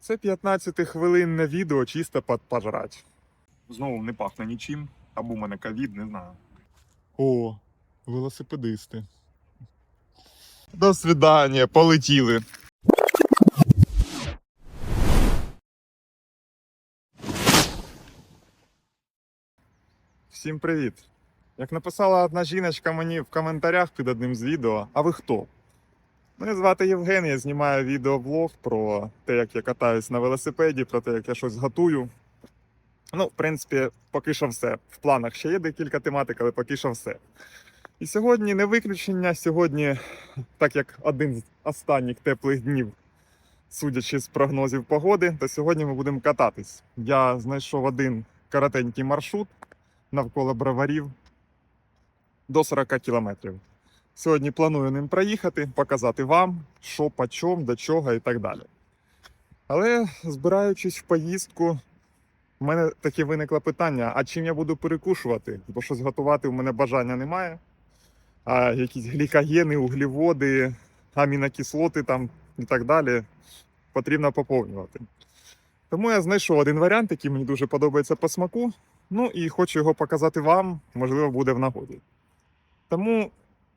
Це 15-хвилинне відео чисто пожрать. Знову не пахне нічим, або у мене ковід, не знаю. О, велосипедисти. До свидання, полетіли. Всім привіт! Як написала одна жіночка мені в коментарях під одним з відео, а ви хто? Мене звати Євген, я знімаю відеоблог про те, як я катаюсь на велосипеді, про те, як я щось готую. Ну, в принципі, поки що все. В планах ще є декілька тематик, але поки що все. І сьогодні не виключення. Сьогодні, так як один з останніх теплих днів, судячи з прогнозів погоди, то сьогодні ми будемо кататись. Я знайшов один коротенький маршрут навколо броварів до 40 кілометрів. Сьогодні планую ним проїхати, показати вам, що по чому, до чого і так далі. Але збираючись в поїздку, в мене таке виникло питання: а чим я буду перекушувати? Бо щось готувати у мене бажання немає. А якісь глікогени, угліводи, амінокислоти там і так далі потрібно поповнювати. Тому я знайшов один варіант, який мені дуже подобається по смаку. Ну і хочу його показати вам, можливо, буде в нагоді. Тому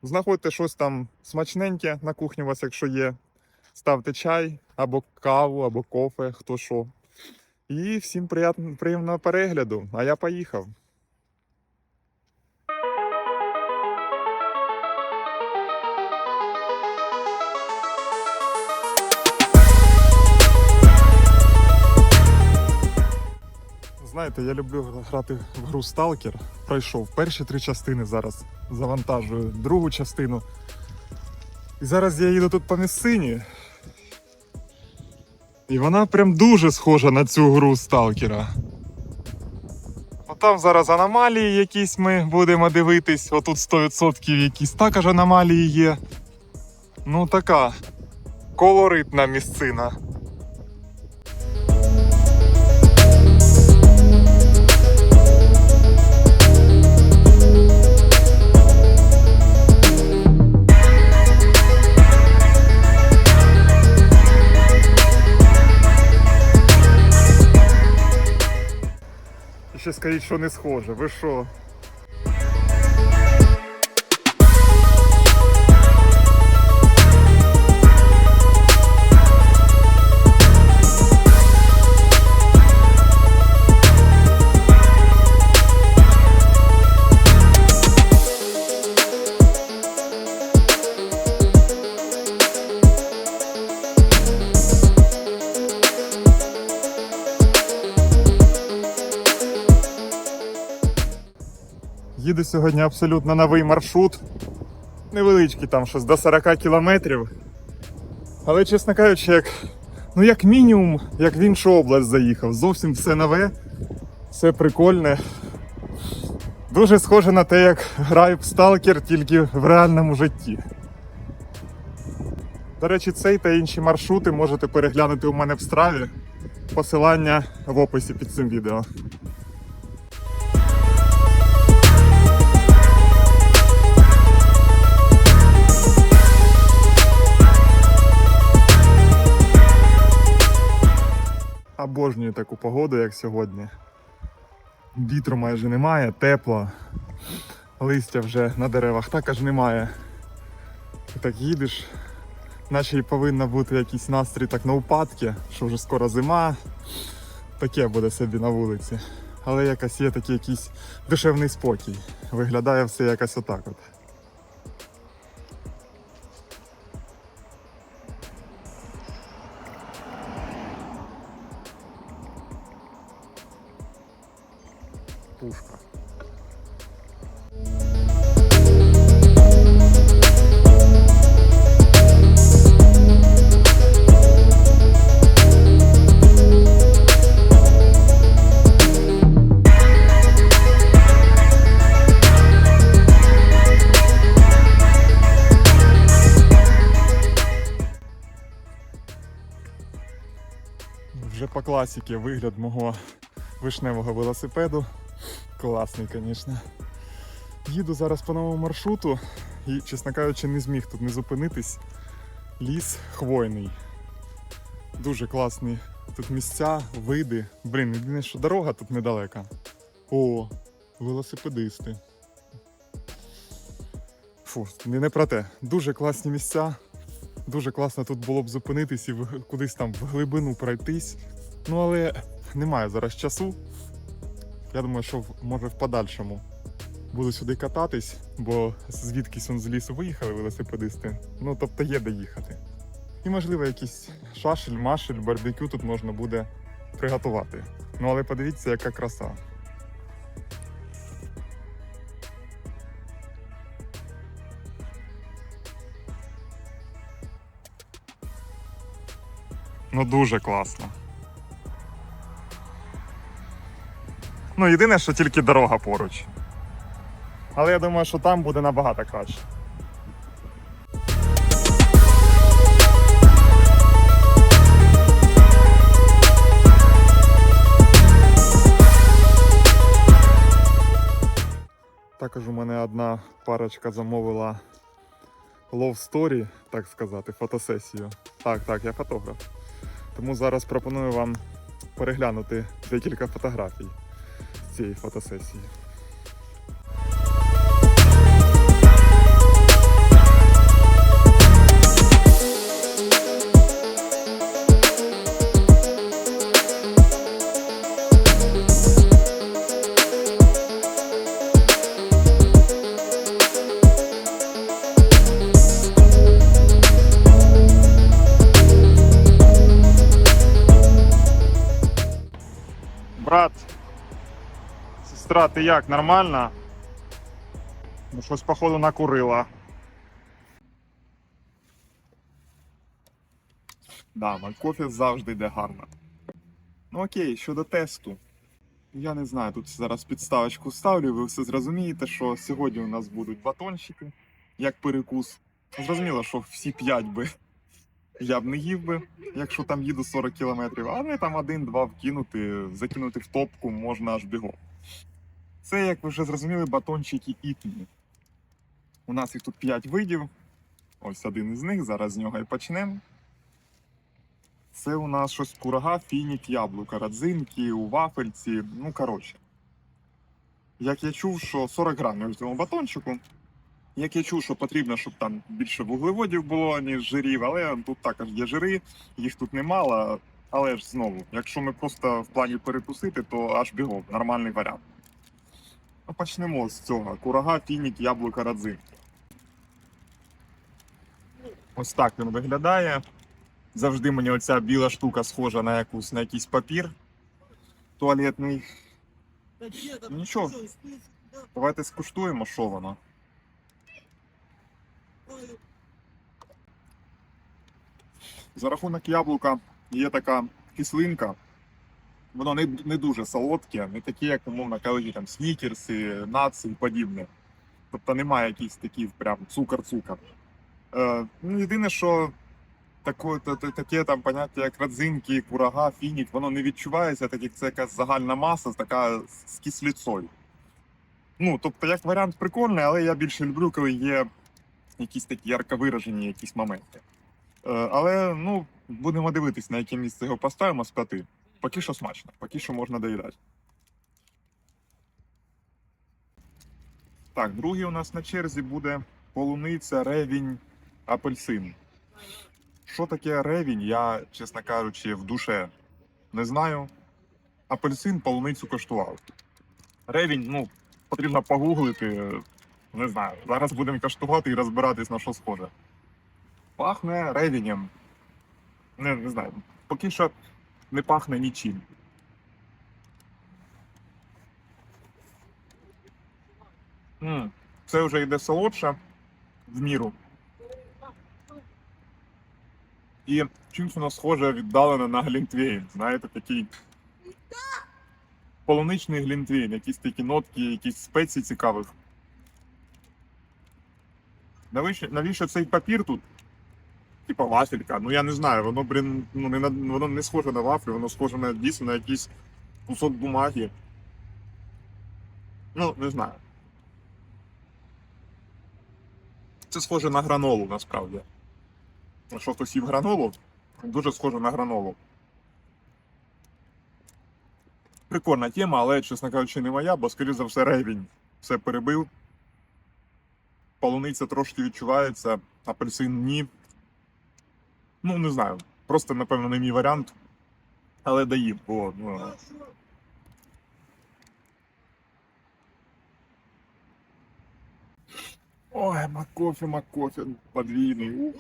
знаходьте щось там смачненьке на кухні у вас, якщо є. Ставте чай або каву, або кофе, хто що. І всім приємного перегляду. А я поїхав. Знаєте, я люблю грати в гру Stalker. Пройшов перші три частини зараз. Завантажую другу частину. І зараз я їду тут по місцині. І вона прям дуже схожа на цю гру Сталкера. От там зараз аномалії якісь ми будемо дивитись. Отут 100% якісь також аномалії є. Ну така колоритна місцина. Скажіть, що не схоже. Ви що? Їду сьогодні абсолютно новий маршрут. Невеличкий там щось до 40 кілометрів. Але, чесно кажучи, як, ну як мінімум, як в іншу область заїхав. Зовсім все нове, все прикольне. Дуже схоже на те, як граю в Сталкер тільки в реальному житті. До речі, цей та інші маршрути можете переглянути у мене в страві. Посилання в описі під цим відео. Обожнюю таку погоду, як сьогодні. Вітру майже немає, тепло. Листя вже на деревах також немає. Ти так їдеш, наче і повинна бути якийсь настрій так на упадки, що вже скоро зима. Таке буде собі на вулиці. Але якось є такий якийсь душевний спокій. Виглядає все якось отак от. Пушка. Вже по класіки вигляд мого вишневого велосипеду. Класний, звісно. Їду зараз по новому маршруту і, чесно кажучи, не зміг тут не зупинитись. Ліс хвойний. Дуже класні Тут місця, види. Блін, єдине, що дорога тут недалека. О, велосипедисти. Фу, не, не про те. Дуже класні місця. Дуже класно тут було б зупинитись і кудись там в глибину пройтись. Ну, але немає зараз часу. Я думаю, що може в подальшому буду сюди кататись, бо звідкись он з лісу виїхали велосипедисти. Ну, тобто є де їхати. І, можливо, якийсь шашель, машель, барбекю тут можна буде приготувати. Ну, але подивіться, яка краса. Ну, дуже класно. Ну, єдине, що тільки дорога поруч. Але я думаю, що там буде набагато краще. Також у мене одна парочка замовила love story, так сказати, фотосесію. Так, так, я фотограф. Тому зараз пропоную вам переглянути декілька фотографій з цієї сестра, ти як, нормально? Ну, щось, походу, накурила. Да, на кофе завжди йде гарно. Ну окей, щодо тесту. Я не знаю, тут зараз підставочку ставлю, ви все зрозумієте, що сьогодні у нас будуть батончики, як перекус. Зрозуміло, що всі п'ять би я б не їв би, якщо там їду 40 кілометрів, але там один-два вкинути, закинути в топку можна аж бігом. Це, як ви вже зрозуміли, батончики ітні. У нас їх тут 5 видів. Ось один із них, зараз з нього і почнемо. Це у нас щось курага, фінік, яблука, родзинки, у вафельці. Ну, коротше. Як я чув, що 40 грамів в цьому батончику. Як я чув, що потрібно, щоб там більше вуглеводів було, ніж жирів, але тут також є жири, їх тут немало. Але ж знову, якщо ми просто в плані перекусити, то аж бігом, нормальний варіант. Ну, почнемо з цього. Курага, фінік, яблука, родзинки. Ось так він виглядає. Завжди мені оця біла штука схожа на якусь на якийсь папір туалетний. Нічого. Давайте скуштуємо, що воно. За рахунок яблука є така кислинка. Воно не, не дуже солодке, не таке, як умовно кажучи, там снікерси, наци і подібне. Тобто немає якийсь такий прям цукор-цукор. Е, ну, єдине, що таке, та- та- таке там поняття, як родзинки, курага, фінік, воно не відчувається, так як це якась загальна маса, така з кислицою. Ну, тобто, як варіант прикольний, але я більше люблю, коли є якісь такі ярко виражені якісь моменти. Е, Але ну, будемо дивитись, на яке місце його поставимо з п'яти. Поки що смачно, поки що можна доїдати. Так, другий у нас на черзі буде полуниця, ревінь, апельсин. Що таке ревінь, я, чесно кажучи, в душе не знаю. Апельсин полуницю коштував. Ревінь, ну, потрібно погуглити. Не знаю. Зараз будемо коштувати і розбиратись на що схоже. Пахне ревінем. Не, не знаю. Поки що не пахне нічим. М, Це вже йде солодше в міру. І чимось воно схоже віддалене на глінтвейн. Знаєте, такий полуничний глінтвейн, якісь такі нотки, якісь спеції цікавих. Навіщо, навіщо цей папір тут? Типа вафелька. Ну я не знаю, воно, блін, ну не на воно не схоже на вафлю, воно схоже на дійсно на якийсь кусок бумаги. Ну, не знаю. Це схоже на гранолу насправді. Якщо хтось їв гранолу, дуже схоже на гранолу. Прикольна тема, але, чесно кажучи, не моя, бо, скоріше за все, ревінь все перебив. Полуниця трошки відчувається, апельсин ні. Ну, не знаю. Просто, напевно, не мій варіант. Але доїм, бо ну, Ой, макофе, макофе, подвійний.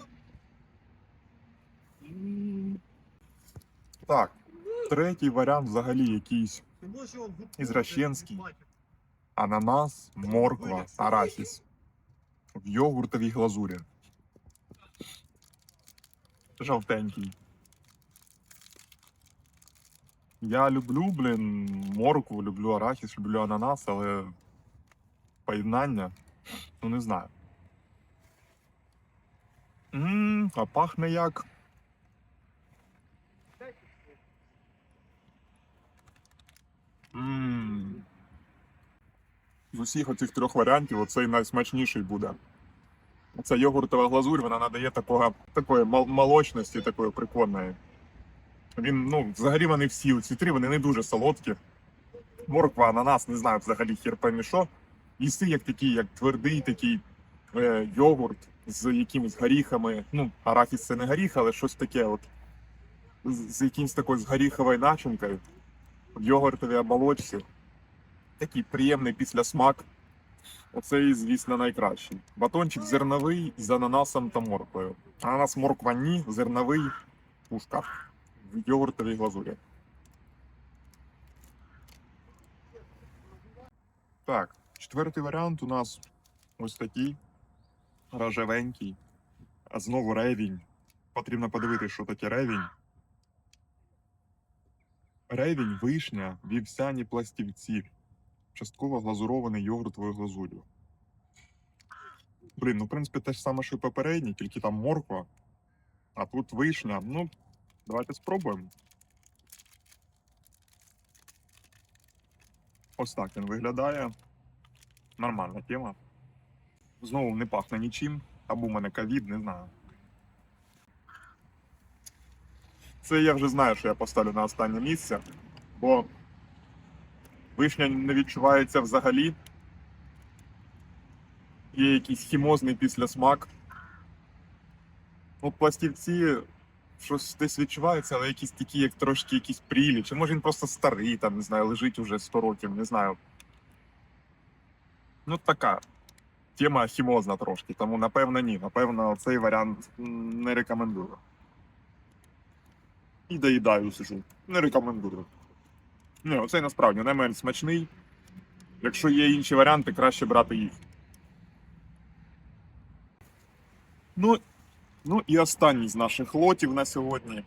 Так, третій варіант взагалі якийсь Ізращенський. ананас, морква, арахіс. В йогуртовій глазурі. Жовтенький. Я люблю, блін, моркву, люблю арахіс, люблю ананас, але поєднання, ну не знаю. Ммм, а пахне як. Ммм. З усіх оцих трьох варіантів оцей найсмачніший буде. Ця йогуртова глазурь, вона надає такого, такої молочності, такої прикольної. Він, ну, взагалі вони всі ці три, вони не дуже солодкі. Морква, ананас, не знаю взагалі хір пойми що. Їсти як такий, як твердий такий е, йогурт з якимись горіхами. Ну, арахіс це не горіх, але щось таке, от. З, з якимось такою з горіховою начинкою. В йогуртовій оболочці. Такий приємний післясмак. Оцей, звісно, найкращий. Батончик зерновий з ананасом та морквою. Ананас морква ні, зерновий пушка в йогуртовій глазурі. Так, четвертий варіант у нас ось такий рожевенький. А знову ревінь. Потрібно подивитися, що таке ревінь. Ревінь, вишня, вівсяні пластівці. Частково глазурований йогуртовою глазур'ю. Блін, ну в принципі те ж саме, що і попередній, тільки там морква, а тут вишня. Ну, давайте спробуємо. Ось так він виглядає. Нормальна тема. Знову не пахне нічим. Або в мене ковід, не знаю. Це я вже знаю, що я поставлю на останнє місце, бо вишня не відчувається взагалі. Є якийсь хімозний післясмак. Ну, пластівці щось десь відчувається, але якісь такі, як трошки якісь прілі. Чи може він просто старий, там, не знаю, лежить уже 100 років, не знаю. Ну, така тема хімозна трошки, тому напевно ні. Напевно, цей варіант не рекомендую. І доїдаю сижу. Не рекомендую. Ні, оцей насправді найменш смачний. Якщо є інші варіанти, краще брати їх. Ну, ну і останній з наших лотів на сьогодні.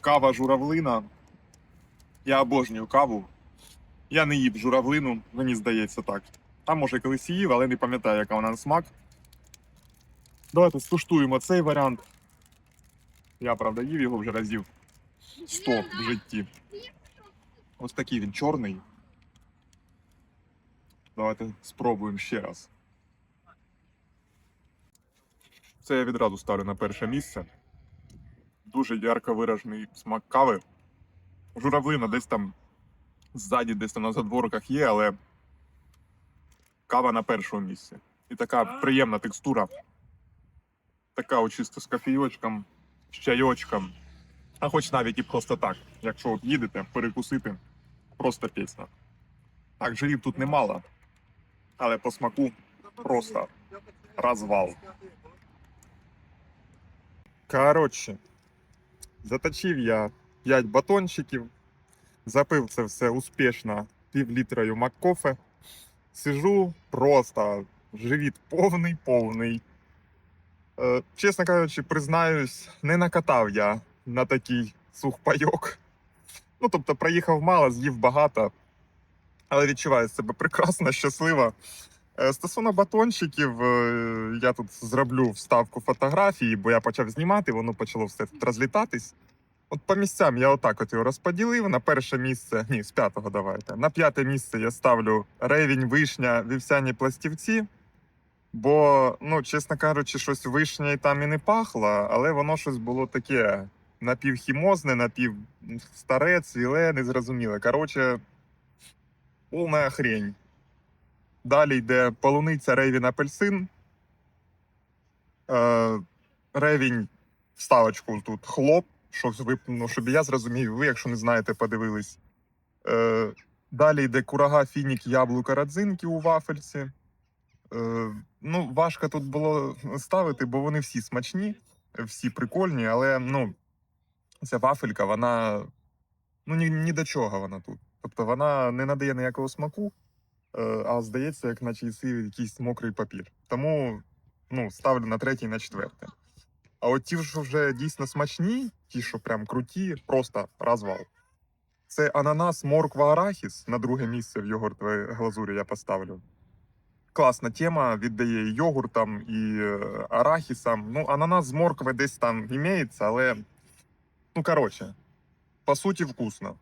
Кава журавлина. Я обожнюю каву. Я не їв журавлину, мені здається так. Там може колись їв, але не пам'ятаю, яка вона на смак. Давайте скуштуємо цей варіант. Я, правда, їв його вже разів 100 в житті. Ось такий він чорний. Давайте спробуємо ще раз. Це я відразу ставлю на перше місце. Дуже ярко виражений смак кави. Журавлина десь там ззаді, десь там на задворках є, але кава на першому місці. І така приємна текстура. Така от чисто з кофійочком, з чайочком. А хоч навіть і просто так. Якщо от їдете перекусити, просто пісня. Так, жирів тут немало, але по смаку просто розвал. Коротше, заточив я 5 батончиків, запив це все успішно півлітрою маккофе. Сижу просто живіт повний, повний. Е, чесно кажучи, признаюсь, не накатав я на такий сухпайок. Ну, тобто, проїхав мало, з'їв багато, але відчуваю себе прекрасно, щасливо. Е, Стосовно батончиків, е, я тут зроблю вставку фотографії, бо я почав знімати, воно почало все розлітатись. От по місцям я отак от його розподілив. На перше місце, ні, з п'ятого давайте. На п'яте місце я ставлю ревінь, вишня, вівсяні пластівці. Бо, ну, чесно кажучи, щось вишня і там і не пахло, але воно щось було таке напівхімозне, напів, старе, цвіле, незрозуміле. Коротше, повна хрень. Далі йде полуниця ревін апельсин. Е, ревінь вставочку тут хлоп, щоб, ви, ну, щоб я зрозумів, ви, якщо не знаєте, подивились. Е, далі йде курага, фінік, яблука, радзинки у вафельці. Е, ну, важко тут було ставити, бо вони всі смачні, всі прикольні, але ну, ця вафелька, вона ну, ні, ні до чого вона тут. Тобто вона не надає ніякого смаку, е, а здається, як наче їси якийсь мокрий папір. Тому ну, ставлю на третє і на четверте. А от ті, що вже дійсно смачні, ті, що прям круті, просто розвал. Це ананас, морква, арахіс. На друге місце в йогуртовій глазурі я поставлю. Класна тема, віддає йогуртам, і е, арахісам. Ну, ананас з моркви десь там імеється, але. Ну, коротше, по суті, вкусно.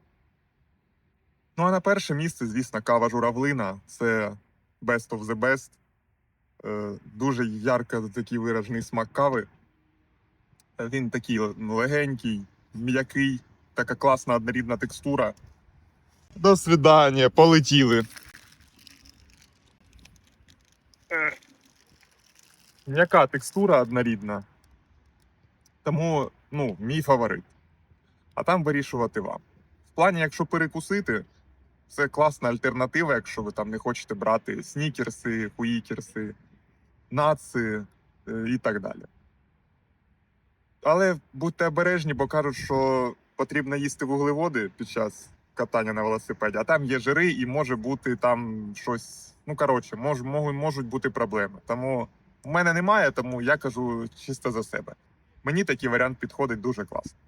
Ну, а на перше місце, звісно, кава журавлина. Це best of the best. Е, дуже ярко такий виражений смак кави. Він такий легенький, м'який, така класна однорідна текстура. До свидання, полетіли. Е, М'яка текстура однорідна. Тому, ну, мій фаворит. А там вирішувати вам. В плані, якщо перекусити, це класна альтернатива, якщо ви там не хочете брати снікерси, хуїкерси, наци е, і так далі. Але будьте обережні, бо кажуть, що потрібно їсти вуглеводи під час катання на велосипеді, а там є жири і може бути там щось. Ну, коротше, мож, мож- можуть бути проблеми. Тому в мене немає, тому я кажу чисто за себе. Мені такий варіант підходить дуже класно.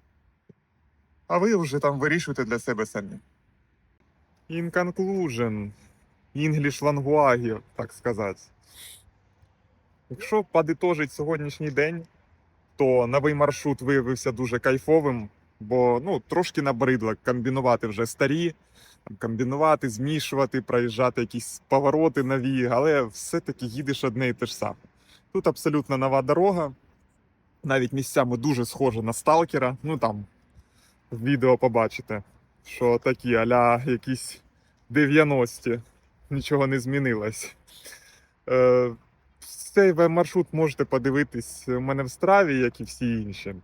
А ви вже там вирішуєте для себе самі. In conclusion, English language, так сказати. Якщо подитожить сьогоднішній день, то новий маршрут виявився дуже кайфовим, бо ну, трошки набридло комбінувати вже старі, комбінувати, змішувати, проїжджати якісь повороти нові, але все-таки їдеш одне і те ж саме. Тут абсолютно нова дорога, навіть місцями дуже схожа на сталкера. Ну там відео побачите, що такі аля якісь 90-ті, нічого не змінилось. Е, цей маршрут можете подивитись у мене в страві, як і всі інші.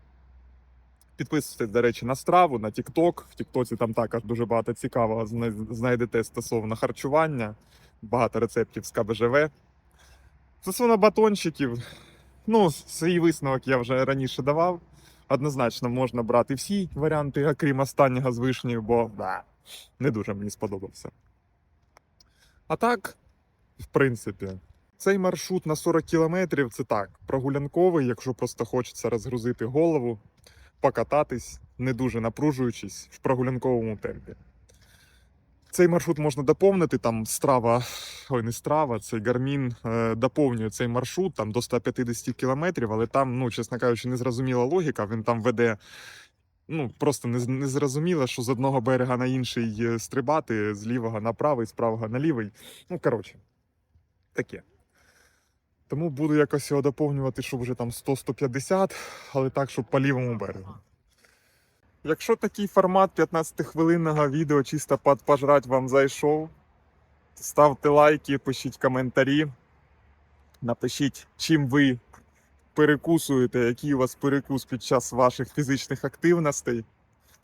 Підписуйтесь, до речі, на страву, на TikTok. В Тіктоці там також дуже багато цікавого знайдете стосовно харчування, багато рецептів з КБЖВ. Стосовно батончиків, ну, свій висновок я вже раніше давав. Однозначно можна брати всі варіанти, окрім останнього з вишнею, бо да, не дуже мені сподобався. А так, в принципі, цей маршрут на 40 кілометрів це так, прогулянковий, якщо просто хочеться розгрузити голову, покататись, не дуже напружуючись в прогулянковому темпі. Цей маршрут можна доповнити, там страва, ой, не страва, цей гармін е, доповнює цей маршрут там до 150 кілометрів, але там, ну, чесно кажучи, незрозуміла логіка. Він там веде. Ну, просто не, зрозуміло, що з одного берега на інший е, стрибати, з лівого на правий, з правого на лівий. Ну, коротше, таке. Тому буду якось його доповнювати, щоб вже там 100-150, але так, щоб по лівому берегу. Якщо такий формат 15-хвилинного відео чисто під пожрать вам зайшов, ставте лайки, пишіть коментарі, напишіть, чим ви перекусуєте, який у вас перекус під час ваших фізичних активностей.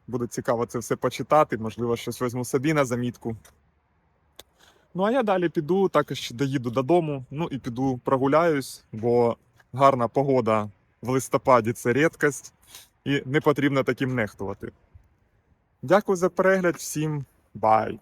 Буде цікаво це все почитати, можливо, щось візьму собі на замітку. Ну, а я далі піду, також доїду додому, ну і піду прогуляюсь, бо гарна погода в листопаді це рідкость, і не потрібно таким нехтувати. Дякую за перегляд, всім бай!